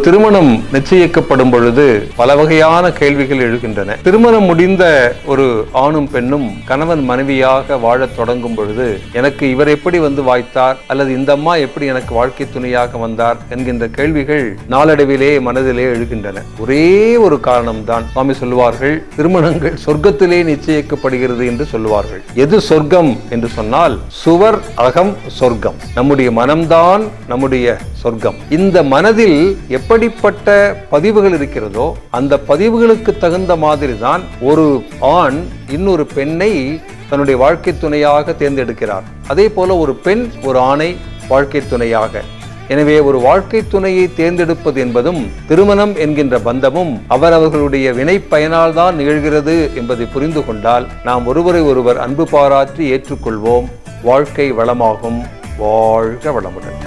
திருமணம் நிச்சயிக்கப்படும் பொழுது பல வகையான கேள்விகள் எழுகின்றன. திருமணம் முடிந்த ஒரு ஆணும் பெண்ணும் கணவன் மனைவியாக வாழத் தொடங்கும் பொழுது எனக்கு இவர் எப்படி வந்து வாய்த்தார்? அல்லது இந்த அம்மா எப்படி எனக்கு வாழ்க்கை துணையாக வந்தார்? என்கின்ற கேள்விகள் நாளடைவிலே மனதிலே எழுகின்றன. ஒரே ஒரு காரணம்தான் சுவாமி சொல்லுவார்கள் திருமணங்கள் சொர்க்கத்திலே நிச்சயிக்கப்படுகிறது என்று சொல்லுவார்கள். எது சொர்க்கம் என்று சொன்னால் சுவர் அகம் சொர்க்கம். நம்முடைய மனம்தான் நம்முடைய சொர்க்கம். இந்த மனதில் எப்படிப்பட்ட பதிவுகள் இருக்கிறதோ அந்த பதிவுகளுக்கு தகுந்த மாதிரி தான் ஒரு ஆண் இன்னொரு பெண்ணை தன்னுடைய வாழ்க்கை துணையாக தேர்ந்தெடுக்கிறார். அதே போல ஒரு பெண் ஒரு ஆணை வாழ்க்கை துணையாக. எனவே ஒரு வாழ்க்கை துணையை தேர்ந்தெடுப்பது என்பதும் திருமணம் என்கின்ற பந்தமும் அவரவர்களுடைய வினை பயனால் தான் நிகழ்கிறது என்பதை புரிந்து கொண்டால் நாம் ஒருவரை ஒருவர் அன்பு பாராற்றி ஏற்றுக்கொள்வோம். வாழ்க்கை வளமாகும். வாழ்க வளமுடன்.